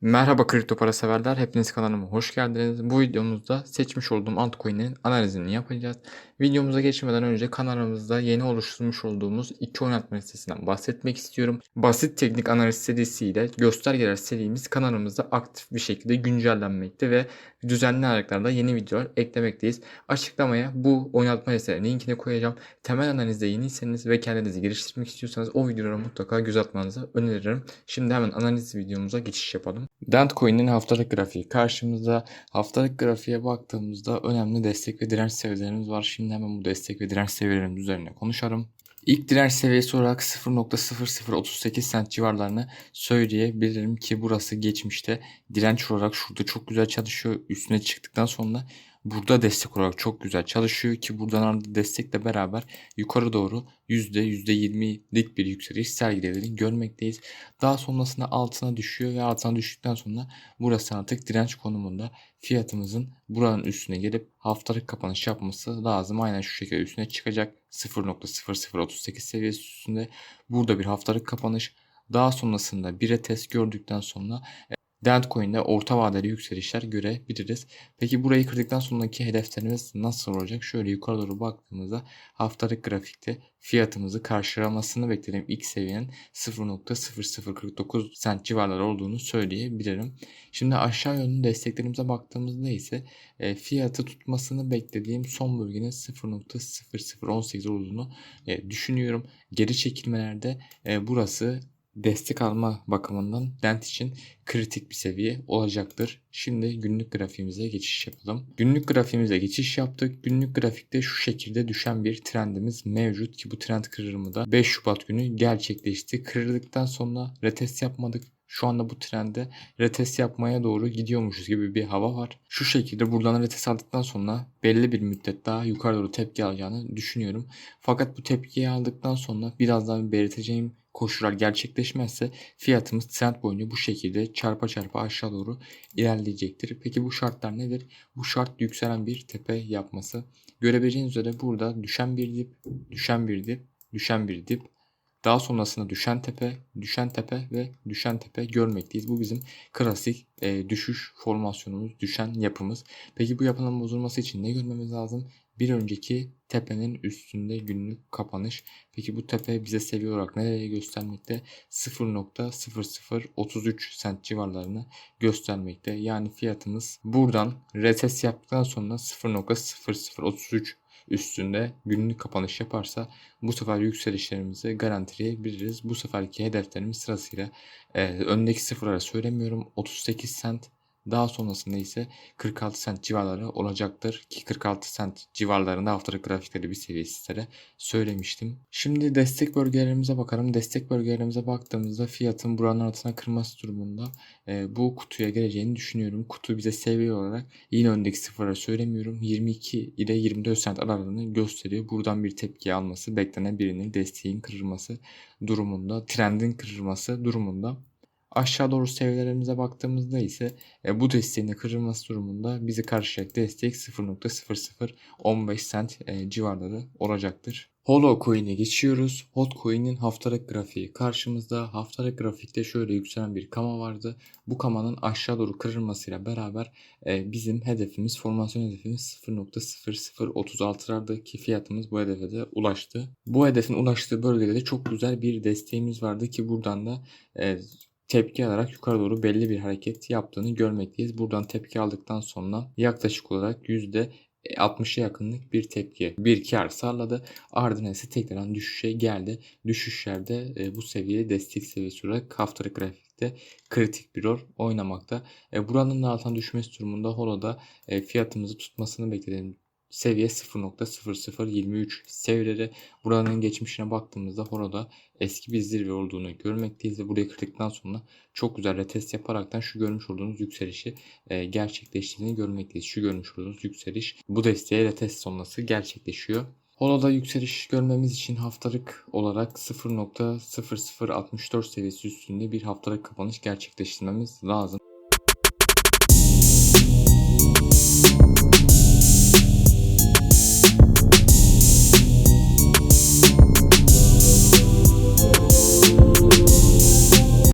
Merhaba kripto para severler. Hepiniz kanalıma hoş geldiniz. Bu videomuzda seçmiş olduğum altcoin'lerin analizini yapacağız. Videomuza geçmeden önce kanalımızda yeni oluşturmuş olduğumuz iki oynatma listesinden bahsetmek istiyorum. Basit teknik analiz serisiyle göstergeler serimiz kanalımızda aktif bir şekilde güncellenmekte ve düzenli aralıklarla yeni videolar eklemekteyiz. Açıklamaya bu oynatma listelerinin linkini koyacağım. Temel analizde yeniyseniz ve kendinizi geliştirmek istiyorsanız o videolara mutlaka göz atmanızı öneririm. Şimdi hemen analiz videomuza geçiş yapalım. Dentcoin'in haftalık grafiği karşımızda. Haftalık grafiğe baktığımızda önemli destek ve direnç seviyelerimiz var. Şimdi hemen bu destek ve direnç seviyelerimiz üzerine konuşalım. İlk direnç seviyesi olarak 0.0038 cent civarlarını söyleyebilirim ki burası geçmişte direnç olarak şurada çok güzel çalışıyor. Üstüne çıktıktan sonra burada destek olarak çok güzel çalışıyor ki buradan aldığı destekle beraber yukarı doğru %, %20'lik bir yükseliş sergilediğini görmekteyiz. Daha sonrasında altına düşüyor ve altına düştükten sonra burası artık direnç konumunda fiyatımızın buranın üstüne gelip haftalık kapanış yapması lazım. Aynen şu şekilde üstüne çıkacak 0.0038 seviyesi üstünde. Burada bir haftalık kapanış. Daha sonrasında bir test gördükten sonra Dentcoin'de orta vadeli yükselişler görebiliriz. Peki burayı kırdıktan sonraki hedeflerimiz nasıl olacak? Şöyle yukarı doğru baktığımızda haftalık grafikte fiyatımızı karşılamasını beklediğim ilk seviyenin 0.0049 cent civarları olduğunu söyleyebilirim. Şimdi aşağı yönlü desteklerimize baktığımızda ise e, fiyatı tutmasını beklediğim son bölgenin 0.0018 olduğunu e, düşünüyorum. Geri çekilmelerde e, burası destek alma bakımından Dent için kritik bir seviye olacaktır. Şimdi günlük grafiğimize geçiş yapalım. Günlük grafiğimize geçiş yaptık. Günlük grafikte şu şekilde düşen bir trendimiz mevcut ki bu trend kırılımı da 5 Şubat günü gerçekleşti. Kırıldıktan sonra retest yapmadık. Şu anda bu trende retest yapmaya doğru gidiyormuşuz gibi bir hava var. Şu şekilde buradan retest aldıktan sonra belli bir müddet daha yukarı doğru tepki alacağını düşünüyorum. Fakat bu tepkiyi aldıktan sonra birazdan belirteceğim koşullar gerçekleşmezse fiyatımız trend boyunca bu şekilde çarpa çarpa aşağı doğru ilerleyecektir. Peki bu şartlar nedir? Bu şart yükselen bir tepe yapması. Görebileceğiniz üzere burada düşen bir dip, düşen bir dip, düşen bir dip, daha sonrasında düşen tepe, düşen tepe ve düşen tepe görmekteyiz. Bu bizim klasik e, düşüş formasyonumuz, düşen yapımız. Peki bu yapının bozulması için ne görmemiz lazım? Bir önceki tepenin üstünde günlük kapanış. Peki bu tepe bize seviye olarak nereye göstermekte? 0.0033 cent civarlarını göstermekte. Yani fiyatımız buradan retest yaptıktan sonra 0.0033 üstünde günlük kapanış yaparsa bu sefer yükselişlerimizi garantileyebiliriz. Bu seferki hedeflerimiz sırasıyla e, öndeki sıfırlara söylemiyorum 38 cent daha sonrasında ise 46 cent civarları olacaktır ki 46 cent civarlarında haftalık grafikleri bir sizlere söylemiştim. Şimdi destek bölgelerimize bakalım. Destek bölgelerimize baktığımızda fiyatın buranın altına kırması durumunda e, bu kutuya geleceğini düşünüyorum. Kutu bize seviye olarak yine öndeki sıfıra söylemiyorum. 22 ile 24 cent aralığını gösteriyor. Buradan bir tepki alması beklenen birinin desteğin kırılması durumunda, trendin kırılması durumunda Aşağı doğru seviyelerimize baktığımızda ise e, bu desteğin de kırılması durumunda bizi karşılayacak destek 0.0015 cent e, civarları olacaktır. Holo Coin'e geçiyoruz. Hot Coin'in haftalık grafiği karşımızda. Haftalık grafikte şöyle yükselen bir kama vardı. Bu kamanın aşağı doğru kırılmasıyla beraber e, bizim hedefimiz, formasyon hedefimiz 0.0036'lardı ki fiyatımız bu hedefe de ulaştı. Bu hedefin ulaştığı bölgede de çok güzel bir desteğimiz vardı ki buradan da e, tepki alarak yukarı doğru belli bir hareket yaptığını görmekteyiz. Buradan tepki aldıktan sonra yaklaşık olarak yüzde 60'a yakınlık bir tepki, bir kar sağladı. Ardından ise tekrardan düşüşe geldi. Düşüşlerde e, bu seviye destek seviyesi olarak haftalık grafikte kritik bir rol oynamakta. E, buranın da altına düşmesi durumunda Holo'da e, fiyatımızı tutmasını bekledim seviye 0.0023 seviyeleri. Buranın geçmişine baktığımızda Horo'da eski bir zirve olduğunu görmekteyiz ve burayı kırdıktan sonra çok güzel retest yaparaktan şu görmüş olduğunuz yükselişi e, gerçekleştiğini görmekteyiz. Şu görmüş olduğunuz yükseliş bu desteğe retest sonrası gerçekleşiyor. Holo'da yükseliş görmemiz için haftalık olarak 0.0064 seviyesi üstünde bir haftalık kapanış gerçekleştirmemiz lazım.